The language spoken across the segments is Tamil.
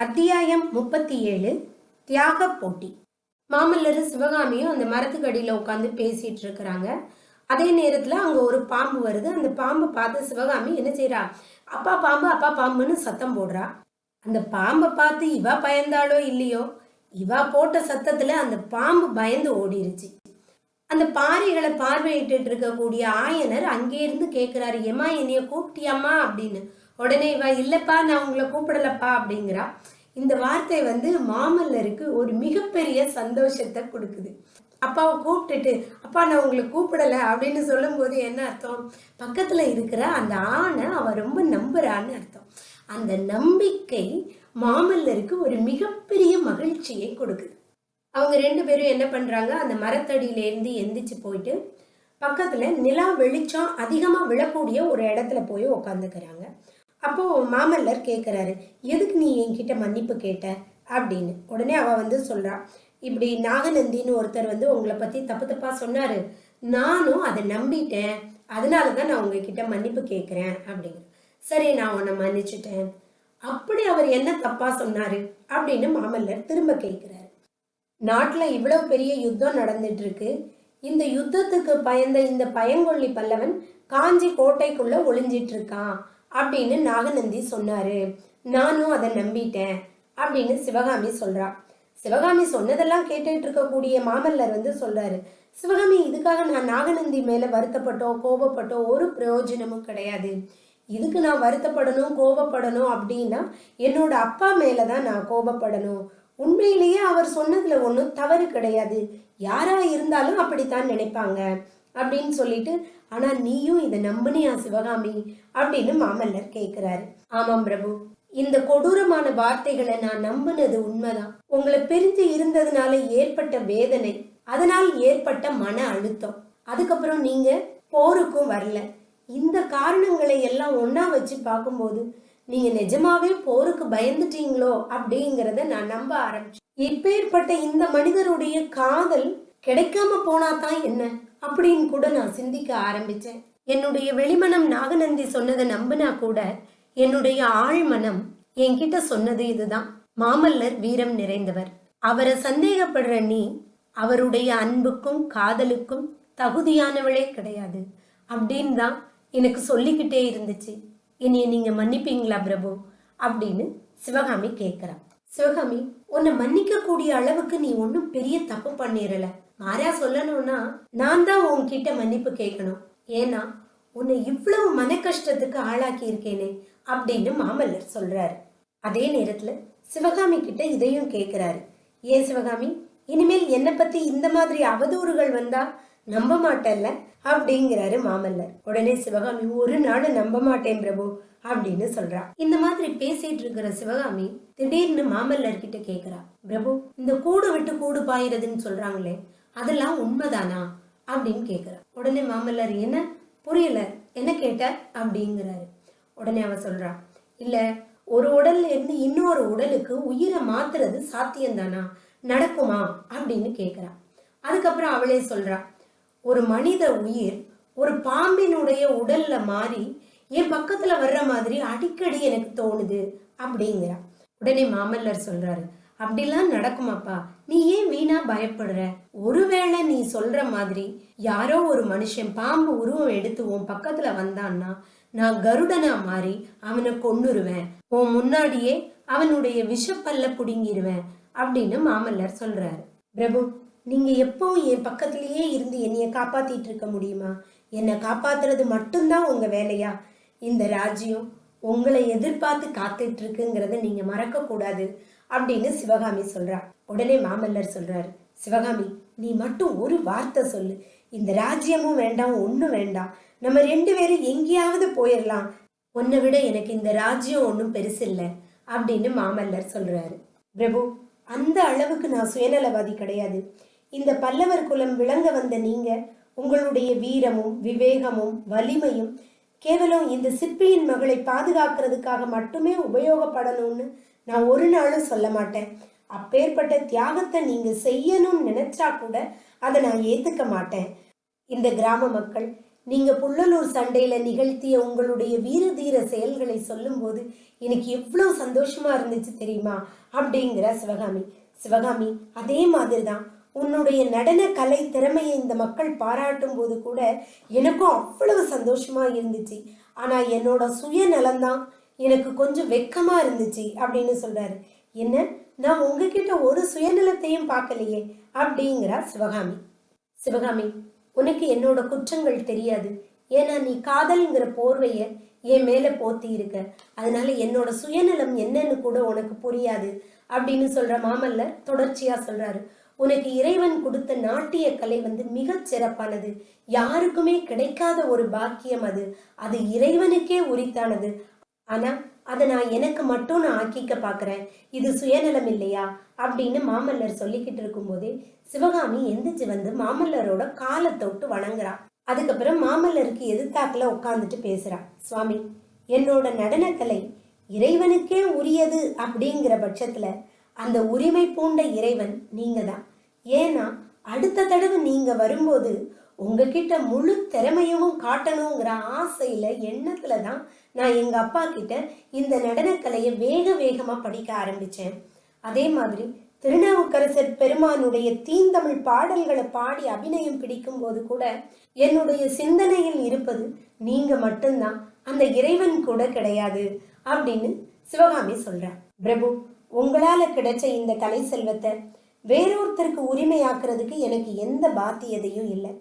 அத்தியாயம் முப்பத்தி ஏழு தியாக போட்டி. மாமல்லர் சிவகாமியும் அந்த மரத்துக்கு அடியில் உட்காந்து பேசிட்டு இருக்கிறாங்க. அதே நேரத்தில் அங்கே ஒரு பாம்பு வருது. அந்த பாம்பை பார்த்து சிவகாமி என்ன செய்கிறா அப்பா பாம்பு அப்பா பாம்புன்னு சத்தம் போடுறா. அந்த பாம்பை பார்த்து இவா பயந்தாளோ இல்லையோ? இவா போட்ட சத்தத்தில் அந்த பாம்பு பயந்து ஓடிருச்சு. அந்த பாறைகளை பார்வையிட்டு இருக்கக்கூடிய ஆயனர் அங்கேருந்து கேட்குறாரு ஏமா என்னைய கூப்பிட்டியாம்மா? அப்படின்னு. உடனே இவ இல்லைப்பா நான் உங்களை கூப்பிடலப்பா அப்படிங்கிறா. இந்த வார்த்தை வந்து மாமல்லருக்கு ஒரு மிகப்பெரிய சந்தோஷத்தை கொடுக்குது. அப்பாவை கூப்பிட்டுட்டு அப்பா நான் உங்களை கூப்பிடலை அப்படின்னு சொல்லும்போது என்ன அர்த்தம்? பக்கத்தில் இருக்கிற அந்த ஆணை அவன் ரொம்ப நம்புறான்னு அர்த்தம். அந்த நம்பிக்கை மாமல்லருக்கு ஒரு மிகப்பெரிய மகிழ்ச்சியை கொடுக்குது. அவங்க ரெண்டு பேரும் என்ன பண்ணுறாங்க அந்த மரத்தடியிலேருந்து எந்திரிச்சு போயிட்டு பக்கத்தில் நிலா வெளிச்சம் அதிகமாக விழக்கூடிய ஒரு இடத்துல போய் உக்காந்துக்கிறாங்க. அப்போது மாமல்லர் கேட்குறாரு எதுக்கு நீ என்கிட்ட மன்னிப்பு கேட்ட? அப்படின்னு. உடனே அவள் வந்து சொல்றா இப்படி நாகநந்தின்னு ஒருத்தர் வந்து உங்களை பற்றி தப்பு தப்பாக சொன்னார். நானும் அதை நம்பிட்டேன். அதனால தான் நான் உங்ககிட்ட மன்னிப்பு கேட்குறேன் அப்படிங்கிற சரி நான் உன்னை மன்னிச்சிட்டேன். அப்படி அவர் என்ன தப்பாக சொன்னார்? அப்படின்னு மாமல்லர் திரும்ப கேட்குறாரு நாட்டில் இவ்வளோ பெரிய யுத்தம் நடந்துட்டு இருக்கு இந்த யுத்தத்துக்கு பயந்த இந்த பயங்கொள்ளி பல்லவன் காஞ்சி கோட்டைக்குள்ளே ஒளிஞ்சிட்டு இருக்கான் அப்படின்னு நாகநந்தி சொன்னாரு. நானும் அதை நம்பிட்டேன் அப்படின்னு சிவகாமி சொல்றா. சிவகாமி சொன்னதெல்லாம் கேட்டுட்டு இருக்கக்கூடிய மாமல்லர் வந்து சொல்றாரு சிவகாமி இதுக்காக நான் நாகநந்தி மேல வருத்தப்பட்டோ கோபப்பட்டோ ஒரு பிரயோஜனமும் கிடையாது. இதுக்கு நான் வருத்தப்படணும் கோபப்படணும் அப்படின்னா என்னோட அப்பா மேல தான் நான் கோபப்படணும். உண்மையிலேயே அவர் சொன்னதுல ஒன்றும் தவறு கிடையாது. யாரா இருந்தாலும் அப்படித்தான் நினைப்பாங்க. அப்படின்னு சொல்லிட்டு ஆனா நீயும் இதை நம்பினியா சிவகாமி? அப்படின்னு மாமல்லர் கேட்கிறாரு ஆமாம் பிரபு. இந்த கொடூரமான வார்த்தைகளை நான் நம்பினது உண்மைதான். உங்களை பிரிஞ்சு இருந்ததுனால ஏற்பட்ட வேதனை அதனால் ஏற்பட்ட மன அழுத்தம். அதுக்கப்புறம் நீங்க போருக்கும் வரல. இந்த காரணங்களை எல்லாம் ஒன்னா வச்சு பார்க்கும்போது நீங்க நிஜமாவே போருக்கு பயந்துட்டீங்களோ அப்படிங்கிறத நான் நம்ப ஆரம்பிச்சேன். இப்பேற்பட்ட இந்த மனிதருடைய காதல் கிடைக்காம போனா தான் என்ன? அப்படின்னு கூட நான் சிந்திக்க ஆரம்பிச்சேன். என்னுடைய வெளிமனம் நாகநந்தி சொன்னதை நம்பினா கூட என்னுடைய ஆழ்மனம் என்கிட்ட சொன்னது இதுதான். மாமல்லர் வீரம் நிறைந்தவர். அவரை சந்தேகப்படுற நீ அவருடைய அன்புக்கும் காதலுக்கும் தகுதியானவளே கிடையாது. அப்படின்னு தான் எனக்கு சொல்லிக்கிட்டே இருந்துச்சு. என்னைய நீங்க மன்னிப்பீங்களா பிரபு? அப்படின்னு சிவகாமி கேட்குறான் சிவகாமி உன்னை மன்னிக்க கூடிய அளவுக்கு நீ ஒன்றும் பெரிய தப்பு பண்ணிடல. மாறா சொல்லணும்னா நான் தான் உன்கிட்ட மன்னிப்பு கேட்கணும். ஏன்னா உன்னை இவ்வளவு மன கஷ்டத்துக்கு ஆளாக்கி இருக்கேனே அப்படின்னு மாமல்லர் சொல்றாரு. அதே நேரத்துல சிவகாமி கிட்ட இதையும் கேட்கிறாரு ஏன் சிவகாமி? இனிமேல் என்னை பத்தி இந்த மாதிரி அவதூறுகள் வந்தா நம்ப மாட்டல்ல அப்படிங்கிறாரு மாமல்லர். உடனே சிவகாமி ஒரு நாளும் நம்ப மாட்டேன் பிரபு அப்படின்னு சொல்றா. இந்த மாதிரி பேசிட்டு இருக்கிற சிவகாமி திடீர்னு மாமல்லர் கிட்ட கேக்குறா. பிரபு இந்த கூடு விட்டு கூடு பாயிறதுன்னு சொல்றாங்களே அதெல்லாம் உண்மைதானா? அப்படின்னு கேக்குறா. உடனே மாமல்லர் என்ன? புரியல. என்ன கேட்ட? அப்படிங்கிறாரு. உடனே அவ சொல்றா இல்ல ஒரு உடல்ல இருந்து இன்னொரு உடலுக்கு உயிரை மாத்துறது சாத்தியம்தானா? நடக்குமா? அப்படின்னு கேக்குறா. அதுக்கப்புறம் அவளே சொல்றா ஒரு மனித உயிர் ஒரு பாம்பினுடைய உடல்ல மாறி என் பக்கத்துல வர்ற மாதிரி அடிக்கடி எனக்கு தோணுது அப்படிங்கிறா உடனே மாமல்லர் சொல்றாரு அப்படிலாம் நடக்குமாப்பா. நீ ஏன் வீணா பயப்படுற? ஒருவேளை நீ சொல்ற மாதிரி யாரோ ஒரு மனுஷன் பாம்பு உருவம் எடுத்து உன் பக்கத்துல வந்தான்னா நான் கருடனா மாறி அவனை கொன்னுருவேன். உன் முன்னாடியே அவனுடைய விஷப்பல்ல புடுங்கிடுவேன் அப்படின்னு மாமல்லர் சொல்றாரு. பிரபு நீங்கள் எப்பவும் என் பக்கத்திலேயே இருந்து என்னையை காப்பாற்றிட்டு இருக்க முடியுமா? என்னை காப்பாத்துறது மட்டும்தான் உங்கள் வேலையா? இந்த ராஜ்யம் உங்களை எதிர்பார்த்து காத்துட்டு இருக்குங்கிறத நீங்கள் மறக்கக்கூடாது அப்படின்னு சிவகாமி சொல்கிறா உடனே மாமல்லர் சொல்கிறாரு சிவகாமி நீ மட்டும் ஒரு வார்த்தை சொல்லு. இந்த ராஜ்யமும் வேண்டாம் ஒன்றும் வேண்டாம். நம்ம ரெண்டு பேரும் எங்கேயாவது போயிடலாம் உன்னை விட எனக்கு இந்த ராஜ்யம் ஒன்றும் பெருசு இல்லை அப்படின்னு மாமல்லர் சொல்கிறாரு பிரபு அந்த அளவுக்கு நான் சுயநலவாதி கிடையாது. இந்த பல்லவர் குலம் விளங்க வந்த நீங்க உங்களுடைய வீரமும் விவேகமும் வலிமையும் கேவலம் இந்த சிற்பியின் மகளை பாதுகாக்கிறதுக்காக மட்டுமே உபயோகப்படணும்னு நான் ஒரு நாளும் சொல்ல மாட்டேன். அப்பேற்பட்ட தியாகத்தை நீங்க செய்யணும்னு நினைச்சா கூட அதை நான் ஏத்துக்க மாட்டேன். இந்த கிராம மக்கள் நீங்க புள்ளலூர் சண்டையில நிகழ்த்திய உங்களுடைய வீர தீர செயல்களை சொல்லும்போது எனக்கு எவ்வளவு சந்தோஷமா இருந்துச்சு தெரியுமா? அப்படிங்கிற சிவகாமி. சிவகாமி அதே மாதிரி தான் உன்னுடைய நடன கலை திறமையை இந்த மக்கள் பாராட்டும் போது கூட எனக்கும் அவ்வளவு சந்தோஷமா இருந்துச்சு. ஆனா என்னோட சுயநலம்தான் எனக்கு கொஞ்சம் வெக்கமா இருந்துச்சு அப்படின்னு சொல்றாரு. என்ன? நான் உங்ககிட்ட ஒரு சுயநலத்தையும் பார்க்கலையே அப்படிங்கிறா சிவகாமி. சிவகாமி உனக்கு என்னோட குற்றங்கள் தெரியாது. ஏன்னா நீ காதல்ங்கிற போர்வைய என் மேல போத்தி இருக்க. அதனால என்னோட சுயநலம் என்னன்னு கூட உனக்கு புரியாது அப்படின்னு சொல்ற மாமல்ல தொடர்ச்சியா சொல்றாரு. உனக்கு இறைவன் கொடுத்த நாட்டிய கலை வந்து மிகச் சிறப்பானது. யாருக்குமே கிடைக்காத ஒரு பாக்கியம் அது. அது இறைவனுக்கே உரித்தானது. ஆனா அதை நான் எனக்கு மட்டும் நான் ஆக்கிக்க பாக்குறேன். இது சுயநலம் இல்லையா? அப்படின்னு மாமல்லர் சொல்லிக்கிட்டு இருக்கும்போதே சிவகாமி எந்திரிச்சு வந்து மாமல்லரோட காலை தொட்டு வணங்குறா. அதுக்கப்புறம் மாமல்லருக்கு எதிர்த்தாக்கில் உட்காந்துட்டு பேசுறா. சுவாமி என்னோட நடனக்கலை இறைவனுக்கே உரியது அப்படிங்கிற பட்சத்துல அந்த உரிமை பூண்ட இறைவன் நீங்க தான் ஏன்னா அடுத்த தடவை நீங்க வரும்போது உங்ககிட்ட முழு திறமையும் காட்டணுங்கிற ஆசையில எண்ணத்துல தான் நான் எங்க அப்பா கிட்ட இந்த நடனக்கலையை வேக வேகமா படிக்க ஆரம்பிச்சேன். அதே மாதிரி திருநாவுக்கரசர் பெருமானுடைய தீந்தமிழ் பாடல்களை பாடி அபிநயம் பிடிக்கும் போது கூட என்னுடைய சிந்தனையில் இருப்பது நீங்க மட்டும்தான் அந்த இறைவன் கூட கிடையாது அப்படின்னு சிவகாமி சொல்றார். பிரபு உங்களால் கிடைச்ச இந்த கலை செல்வத்தை வேறொருத்தருக்கு உரிமையாக்குறதுக்கு எனக்கு எந்த பாத்தியதையும் இல்லை.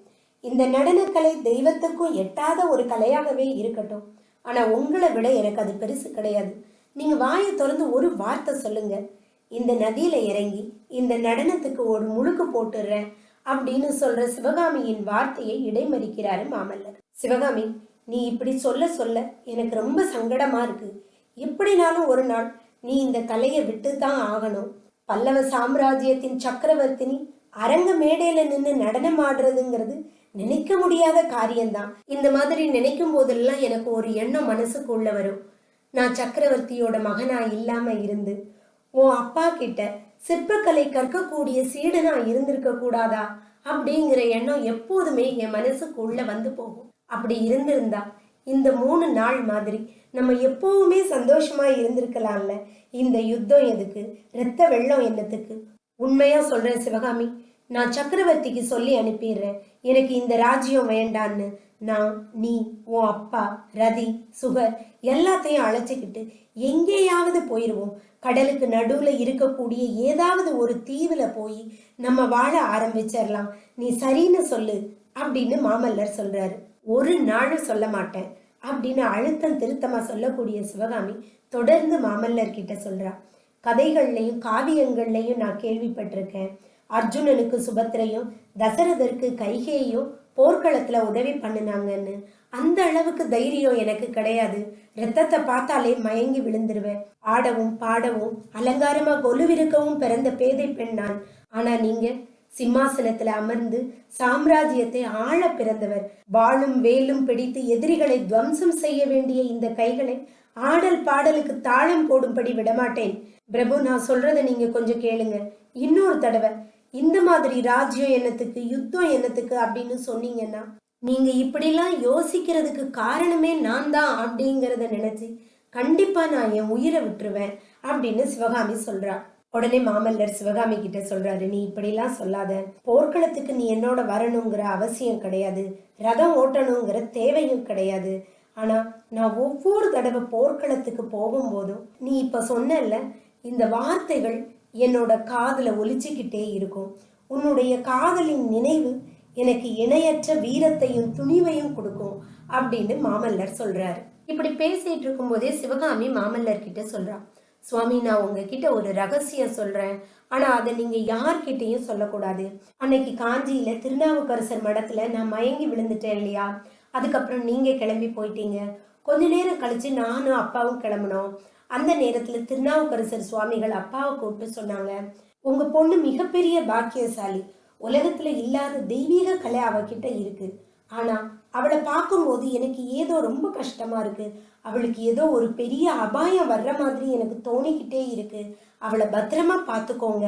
இந்த நடனக்கலை தெய்வத்துக்கும் எட்டாத ஒரு கலையாகவே இருக்கட்டும். ஆனால் உங்களை விட எனக்கு அது பெருசு கிடையாது. நீங்கள் வாயை திறந்து ஒரு வார்த்தை சொல்லுங்க. இந்த நதியில் இறங்கி இந்த நடனத்துக்கு ஒரு முழுக்கு போட்டுடுறேன் அப்படின்னு சொல்ற சிவகாமியின் வார்த்தையை இடைமறிக்கிறாரு மாமல்லர். சிவகாமி நீ இப்படி சொல்ல சொல்ல எனக்கு ரொம்ப சங்கடமா இருக்கு. எப்படினாலும் ஒரு நாள் நீ இந்த கலையை விட்டு தான் ஆகணும். பல்லவ சாம்ராஜ்யத்தின் சக்கரவர்த்தினி அரங்க மேடையில நின்று நடனம் ஆடுறதுங்கிறது நினைக்க முடியாத காரியம்தான். இந்த மாதிரி நினைக்கும் போதெல்லாம் எனக்கு ஒரு எண்ணம் மனசுக்குள்ள வரும். நான் சக்கரவர்த்தியோட மகனா இல்லாம இருந்து உன் அப்பா கிட்ட சிற்பக்கலை கற்கக்கூடிய சீடனா இருந்திருக்க கூடாதா? அப்படிங்கிற எண்ணம் எப்போதுமே என் மனசுக்குள்ள வந்து போகும். அப்படி இருந்திருந்தா இந்த மூணு நாள் மாதிரி நம்ம எப்பவுமே சந்தோஷமா இருந்திருக்கலாம்ல? இந்த யுத்தம் எதுக்கு? ரத்த வெள்ளம் என்னத்துக்கு? உண்மையா சொல்றேன் சிவகாமி. நான் சக்கரவர்த்திக்கு சொல்லி அனுப்பிடுறேன். எனக்கு இந்த ராஜ்யம் வேண்டான்னு. நான் நீ உன் அப்பா ரதி சுகர் எல்லாத்தையும் அழைச்சிக்கிட்டு எங்கேயாவது போயிடுவோம் கடலுக்கு நடுவுல இருக்கக்கூடிய ஏதாவது ஒரு தீவுல போய் நம்ம வாழ ஆரம்பிச்சிடலாம். நீ சரின்னு சொல்லு அப்படின்னு மாமல்லர் சொல்றாரு. ஒரு நாளும் சொல்ல மாட்டேன் அப்படின்னு அழுத்தம் திருத்தமாக சொல்லக்கூடிய சிவகாமி தொடர்ந்து மாமல்லர் கிட்ட சொல்றா. கதைகள்லையும் காவியங்கள்லையும் நான் கேள்விப்பட்டிருக்கேன். அர்ஜுனனுக்கு சுபத்திரையும் தசரதற்கு கைகேயும் போர்க்களத்தில் உதவி பண்ணினாங்கன்னு. அந்த அளவுக்கு தைரியம் எனக்கு கிடையாது. ரத்தத்தை பார்த்தாலே மயங்கி விழுந்துருவேன். ஆடவும் பாடவும் அலங்காரமாக கொலுவிருக்கவும் பிறந்த பேதை பெண் நான். ஆனால் நீங்கள் சிம்மாசனத்துல அமர்ந்து சாம்ராஜ்யத்தை ஆழ பிறந்தவர். வாழும் வேலும் பிடித்து எதிரிகளை துவம்சம் செய்ய வேண்டிய இந்த கைகளை ஆடல் பாடலுக்கு தாளம் போடும்படி விடமாட்டேன். பிரபு நான் சொல்றத நீங்க கொஞ்சம் கேளுங்க. இன்னொரு தடவை இந்த மாதிரி ராஜ்யம் என்னத்துக்கு யுத்தம் என்னத்துக்கு அப்படின்னு சொன்னீங்கன்னா நீங்க இப்படிலாம் யோசிக்கிறதுக்கு காரணமே நான் தான் அப்படிங்கிறத நினைச்சு கண்டிப்பா நான் என் உயிரை விட்டுருவேன் அப்படின்னு சிவகாமி சொல்றா. உடனே மாமல்லர் சிவகாமி கிட்ட சொல்றாரு நீ இப்படிலாம் சொல்லாத. போர்க்களத்துக்கு நீ என்னோட வரணுங்கிற அவசியம் கிடையாது. ரதம் ஓட்டணுங்கிற தேவையும் கிடையாது. ஆனா நான் ஒவ்வொரு தடவை போர்க்களத்துக்கு போகும்போதும் நீ இப்ப சொன்னல இந்த வார்த்தைகள் என்னோட காதல ஒலிச்சுக்கிட்டே இருக்கும். உன்னுடைய காதலின் நினைவு எனக்கு இணையற்ற வீரத்தையும் துணிவையும் கொடுக்கும் அப்படின்னு மாமல்லர் சொல்றாரு. இப்படி பேசிட்டு இருக்கும்போதே சிவகாமி மாமல்லர் கிட்ட சொல்றான் சுவாமி நான் உங்ககிட்ட ஒரு ரகசியம் சொல்றேன். ஆனா அதை நீங்க யார்கிட்டையும் சொல்லக்கூடாது. அன்னைக்கு காஞ்சியில திருநாவுக்கரசர் மடத்துல நான் மயங்கி விழுந்துட்டேன் இல்லையா? அதுக்கப்புறம் நீங்க கிளம்பி போயிட்டீங்க. கொஞ்ச நேரம் கழிச்சு நானும் அப்பாவும் கிளம்பினோம். அந்த நேரத்துல திருநாவுக்கரசர் சுவாமிகள் அப்பாவை கூப்பிட்டு சொன்னாங்க உங்க பொண்ணு மிகப்பெரிய பாக்கியசாலி. உலகத்துல இல்லாத தெய்வீக கலை அவகிட்ட இருக்கு. ஆனா அவளை பார்க்கும்போது எனக்கு ஏதோ ரொம்ப கஷ்டமா இருக்கு. அவளுக்கு ஏதோ ஒரு பெரிய அபாயம் வர்ற மாதிரி எனக்கு தோணிக்கிட்டே இருக்கு. அவளை பத்திரமா பார்த்துக்கோங்க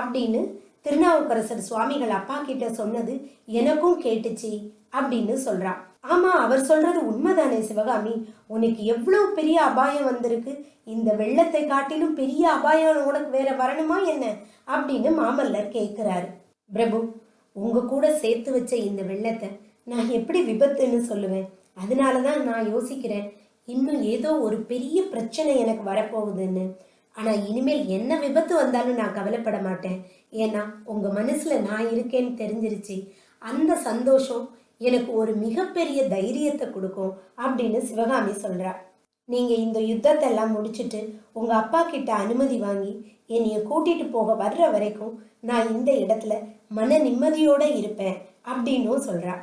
அப்படின்னு திருநாவுக்கரசர் சுவாமிகள் அப்பா கிட்ட சொன்னது எனக்கும் கேட்டுச்சு அப்படின்னு சொல்றான். ஆமா அவர் சொல்றது உண்மைதானே சிவகாமி? உனக்கு எவ்வளவு பெரிய அபாயம் வந்திருக்கு? இந்த வெள்ளத்தை காட்டிலும் பெரிய அபாயம் உனக்கு வேற வரணுமா என்ன? அப்படின்னு மாமல்லர் கேட்கிறாரு. பிரபு உங்க கூட சேர்த்து வச்ச இந்த வெள்ளத்தை நான் எப்படி விபத்துன்னு சொல்லுவேன். அதனால தான் நான் யோசிக்கிறேன். இன்னும் ஏதோ ஒரு பெரிய பிரச்சனை எனக்கு வரப்போகுதுன்னு. ஆனால் இனிமேல் என்ன விபத்து வந்தாலும் நான் கவலைப்பட மாட்டேன். ஏன்னா உங்கள் மனசில் நான் இருக்கேன்னு தெரிஞ்சிருச்சு. அந்த சந்தோஷம் எனக்கு ஒரு மிகப்பெரிய தைரியத்தை கொடுக்கும் அப்படின்னு சிவகாமி சொல்றா. நீங்கள் இந்த யுத்தத்தை எல்லாம் உங்கள் அப்பா கிட்ட அனுமதி வாங்கி என்னைய கூட்டிகிட்டு போக வர்ற வரைக்கும் நான் இந்த இடத்துல மன நிம்மதியோடு இருப்பேன் அப்படின்னும் சொல்கிறா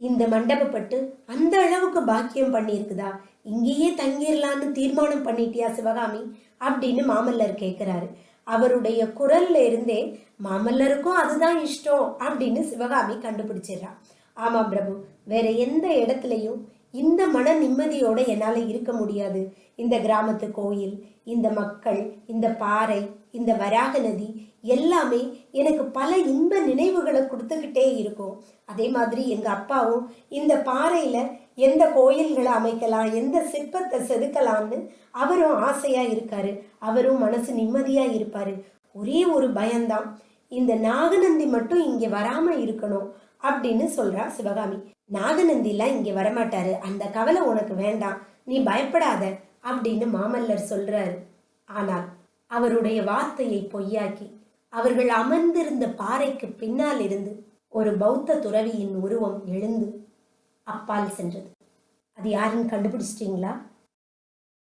இந்த மண்டபப்பட்டு அந்த அளவுக்கு பாக்கியம் பண்ணியிருக்குதா? இங்கேயே தங்கிடலான்னு தீர்மானம் பண்ணிட்டியா சிவகாமி? அப்படின்னு மாமல்லர் கேட்கிறாரு அவருடைய குரல்ல இருந்தே மாமல்லருக்கும் அதுதான் இஷ்டம் அப்படின்னு சிவகாமி கண்டுபிடிச்சிடுறா. ஆமாம் பிரபு வேற எந்த இடத்துலையும் இந்த மன நிம்மதியோட என்னால் இருக்க முடியாது. இந்த கிராமத்து கோயில் இந்த மக்கள் இந்த பாறை இந்த வராக நதி எல்லாமே எனக்கு பல இன்ப நினைவுகளை கொடுத்துக்கிட்டே இருக்கும். அதே மாதிரி எங்கள் அப்பாவும் இந்த பாறையில் எந்த கோயில்களை அமைக்கலாம் எந்த சிற்பத்தை செதுக்கலாம்னு அவரும் ஆசையாக இருக்காரு. அவரும் மனசு நிம்மதியாக இருப்பார். ஒரே ஒரு பயம்தான். இந்த நாகநந்தி மட்டும் இங்கே வராமல் இருக்கணும். அப்படின்னு சொல்றா சிவகாமி. நாகநந்திலாம் இங்க வரமாட்டாரு. அந்த கவலை உனக்கு வேண்டாம். நீ பயப்படாத அப்படின்னு மாமல்லர் சொல்றாரு. ஆனால் அவருடைய வார்த்தையை பொய்யாக்கி அவர்கள் அமர்ந்திருந்த பாறைக்கு பின்னால் இருந்து ஒரு பௌத்த துறவியின் உருவம் எழுந்து அப்பால் சென்றது. அது யாருன்னு கண்டுபிடிச்சிட்டீங்களா?